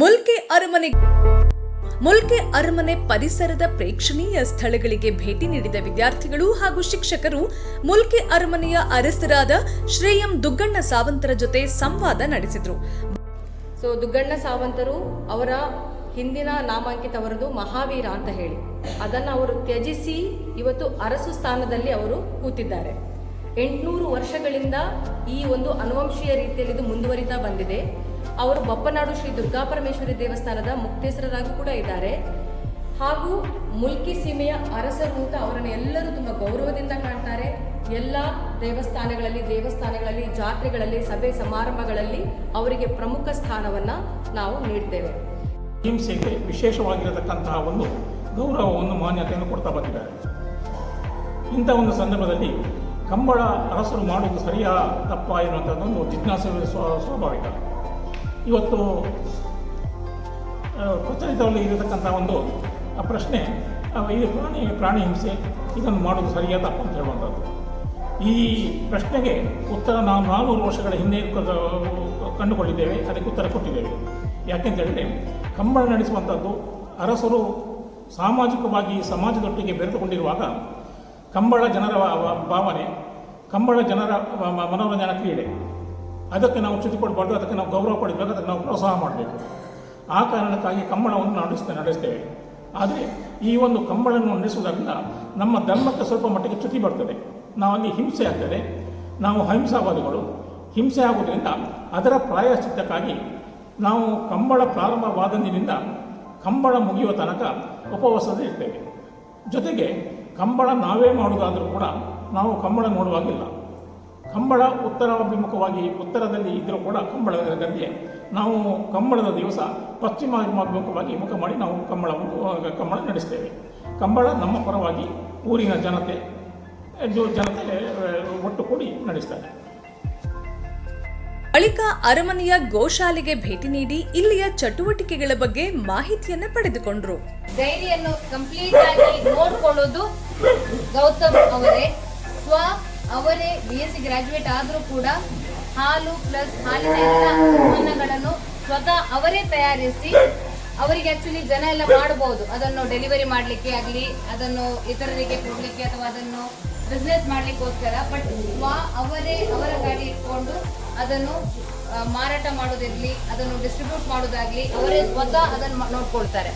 ಮುಲ್ಕಿ ಅರಮನೆ ಮುಲ್ಕೆ ಅರಮನೆ ಪರಿಸರದ ಪ್ರೇಕ್ಷಣೀಯ ಸ್ಥಳಗಳಿಗೆ ಭೇಟಿ ನೀಡಿದ ವಿದ್ಯಾರ್ಥಿಗಳು ಹಾಗೂ ಶಿಕ್ಷಕರು ಮುಲ್ಕೆ ಅರಮನೆಯ ಅರಸರಾದ ಶ್ರೇಯಂ ದುಗ್ಗಣ್ಣ ಸಾವಂತರ ಜೊತೆ ಸಂವಾದ ನಡೆಸಿದ್ರು. ಸೊ ದುಗ್ಗಣ್ಣ ಸಾವಂತರು ಅವರ ಹಿಂದಿನ ನಾಮಾಂಕಿತ ಅವರದು ಮಹಾವೀರ ಅಂತ ಹೇಳಿ. ಅದನ್ನು ಅವರು ತ್ಯಜಿಸಿ ಇವತ್ತು ಅರಸು ಸ್ಥಾನದಲ್ಲಿ ಅವರು ಕೂತಿದ್ದಾರೆ. ಎಂಟುನೂರು ವರ್ಷಗಳಿಂದ ಈ ಒಂದು ಅನುವಂಶೀಯ ರೀತಿಯಲ್ಲಿ ಇದು ಮುಂದುವರಿತಾ ಬಂದಿದೆ. ಅವರು ಬಪ್ಪನಾಡು ಶ್ರೀ ದುರ್ಗಾಪರಮೇಶ್ವರಿ ದೇವಸ್ಥಾನದ ಮುಕ್ತೇಶ್ವರರಾಗಿ ಕೂಡ ಇದ್ದಾರೆ. ಹಾಗೂ ಮುಲ್ಕಿ ಸೀಮೆಯ ಅರಸರು ಅಂತ ಅವರನ್ನು ಎಲ್ಲರೂ ತುಂಬ ಗೌರವದಿಂದ ಕಾಣ್ತಾರೆ. ಎಲ್ಲ ದೇವಸ್ಥಾನಗಳಲ್ಲಿ ದೇವಸ್ಥಾನಗಳಲ್ಲಿ, ಜಾತ್ರೆಗಳಲ್ಲಿ, ಸಭೆ ಸಮಾರಂಭಗಳಲ್ಲಿ ಅವರಿಗೆ ಪ್ರಮುಖ ಸ್ಥಾನವನ್ನು ನಾವು ನೀಡ್ತೇವೆ. ಹಿಂಸೆಗೆ ವಿಶೇಷವಾಗಿರತಕ್ಕಂತಹ ಒಂದು ಗೌರವವನ್ನು ಮಾನ್ಯತೆಯನ್ನು ಕೊಡ್ತಾ ಬಂದಿದ್ದಾರೆ. ಇಂಥ ಒಂದು ಸಂದರ್ಭದಲ್ಲಿ ಕಂಬಳ ಅರಸರು ಮಾಡುವುದು ಸರಿಯಾ ತಪ್ಪ ಎನ್ನುವಂಥದ್ದೊಂದು ಜಿಜ್ಞಾಸೆ ಸ್ವ ಸ್ವಾಭಾವಿಕ. ಇವತ್ತು ಪ್ರಚಲಿತವಲ್ಲಿ ಇರತಕ್ಕಂಥ ಒಂದು ಪ್ರಶ್ನೆ ಇದು ಪ್ರಾಣಿ ಪ್ರಾಣಿ ಹಿಂಸೆ, ಇದನ್ನು ಮಾಡೋದು ಸರಿಯಾದ ತಪ್ಪು ಅಂತ ಹೇಳುವಂಥದ್ದು. ಈ ಪ್ರಶ್ನೆಗೆ ಉತ್ತರ ನಾವು ನಾನ್ನೂರು ವರ್ಷಗಳ ಹಿಂದೆ ಕಂಡುಕೊಂಡಿದ್ದೇವೆ ಅದಕ್ಕೆ ಉತ್ತರ ಕೊಟ್ಟಿದ್ದೇವೆ. ಯಾಕೆಂತ ಹೇಳಿದರೆ, ಕಂಬಳ ನಡೆಸುವಂಥದ್ದು ಅರಸರು ಸಾಮಾಜಿಕವಾಗಿ ಸಮಾಜದೊಟ್ಟಿಗೆ ಬೆರೆತುಕೊಂಡಿರುವಾಗ, ಕಂಬಳ ಜನರ ಭಾವನೆ, ಕಂಬಳ ಜನರ ಮನೋರಂಜನಾ ಕ್ರೀಡೆ. ಅದಕ್ಕೆ ನಾವು ಚ್ಯುತಿ ಕೊಡಬಾರ್ದು ಅದಕ್ಕೆ ನಾವು ಗೌರವ ಕೊಡಬೇಕು, ಅದಕ್ಕೆ ನಾವು ಪ್ರೋತ್ಸಾಹ ಮಾಡಬೇಕು. ಆ ಕಾರಣಕ್ಕಾಗಿ ಕಂಬಳವನ್ನು ನಡೆಸ್ತೇವೆ ನಡೆಸ್ತೇವೆ. ಆದರೆ ಈ ಒಂದು ಕಂಬಳವನ್ನು ನಡೆಸುವುದರಿಂದ ನಮ್ಮ ಧರ್ಮಕ್ಕೆ ಸ್ವಲ್ಪ ಮಟ್ಟಿಗೆ ಚ್ಯುತಿ ಬರ್ತದೆ. ನಾವಲ್ಲಿ ಹಿಂಸೆ ಆಗ್ತದೆ. ನಾವು ಅಹಿಂಸಾವಾದಿಗಳು. ಹಿಂಸೆ ಆಗುವುದರಿಂದ ಅದರ ಪ್ರಾಯಶ್ಚಿತ್ತಕ್ಕಾಗಿ ನಾವು ಕಂಬಳ ಪ್ರಾರಂಭವಾದಂದಿನಿಂದ ಕಂಬಳ ಮುಗಿಯುವ ತನಕ ಉಪವಾಸದಲ್ಲಿ ಇರ್ತೇವೆ. ಜೊತೆಗೆ ಕಂಬಳ ನಾವೇ ಮಾಡುವುದಾದರೂ ಕೂಡ ನಾವು ಕಂಬಳ ನೋಡುವಾಗಿಲ್ಲ. ಕಂಬಳ ಉತ್ತರಾಭಿಮುಖವಾಗಿ ಉತ್ತರದಲ್ಲಿ ಇದ್ದರೂ ಕೂಡ ಕಂಬಳದ ಗದ್ದೆ ನಾವು ಕಂಬಳದ ದಿವಸ ಪಶ್ಚಿಮ ಅಭಿಮುಖವಾಗಿ ಮುಖ ಮಾಡಿ ನಾವು ಕಂಬಳವನ್ನು ಕಂಬಳ ನಡೆಸ್ತೇವೆ. ಕಂಬಳ ನಮ್ಮ ಪರವಾಗಿ ಊರಿನ ಜನತೆ ಜನತೆ ಒಟ್ಟು ಕೂಡಿ ನಡೆಸ್ತಾರೆ. ಬಳಿಕ ಅರಮನೆಯ ಗೋಶಾಲೆಗೆ ಭೇಟಿ ನೀಡಿ ಇಲ್ಲಿಯ ಚಟುವಟಿಕೆಗಳ ಬಗ್ಗೆ ಮಾಹಿತಿಯನ್ನು ಪಡೆದುಕೊಂಡ್ರು. ಡೈರಿಯನ್ನು ಕಂಪ್ಲೀಟ್ ಆಗಿ ನೋಡ್ಕೊಳ್ಳೋದು ಗೌತಮ್ ಅವರೇ. ಸ್ವ ಅವರೇ ಬಿ ಎಸ್ ಸಿ ಗ್ರಾಜುಯೇಟ್ ಆದರೂ ಕೂಡ ಹಾಲು ಪ್ಲಸ್ ಹಾಲಿನ ಎಲ್ಲ ಉತ್ಪನ್ನಗಳನ್ನು ಸ್ವತಃ ಅವರೇ ತಯಾರಿಸಿ ಅವರಿಗೆ ಆಕ್ಚುಲಿ ಜನ ಎಲ್ಲ ಮಾಡಬಹುದು ಅದನ್ನು ಡೆಲಿವರಿ ಮಾಡಲಿಕ್ಕೆ ಆಗಲಿ, ಅದನ್ನು ಇತರರಿಗೆ ಕೊಡಲಿಕ್ಕೆ ಅಥವಾ ಅದನ್ನು ಬಿಸ್ನೆಸ್ ಮಾಡ್ಲಿಕ್ಕೋಸ್ಕರ. ಬಟ್ ಸ್ವ ಅವರೇ ಅವರ ಗಾಡಿ ಇಟ್ಕೊಂಡು ಅದನ್ನು ಮಾರಾಟ ಮಾಡೋದಿರಲಿ, ಅದನ್ನು ಡಿಸ್ಟ್ರಿಬ್ಯೂಟ್ ಮಾಡೋದಾಗ್ಲಿ ಅವರೇ ಸ್ವತಃ ಅದನ್ನು ನೋಡ್ಕೊಳ್ತಾರೆ.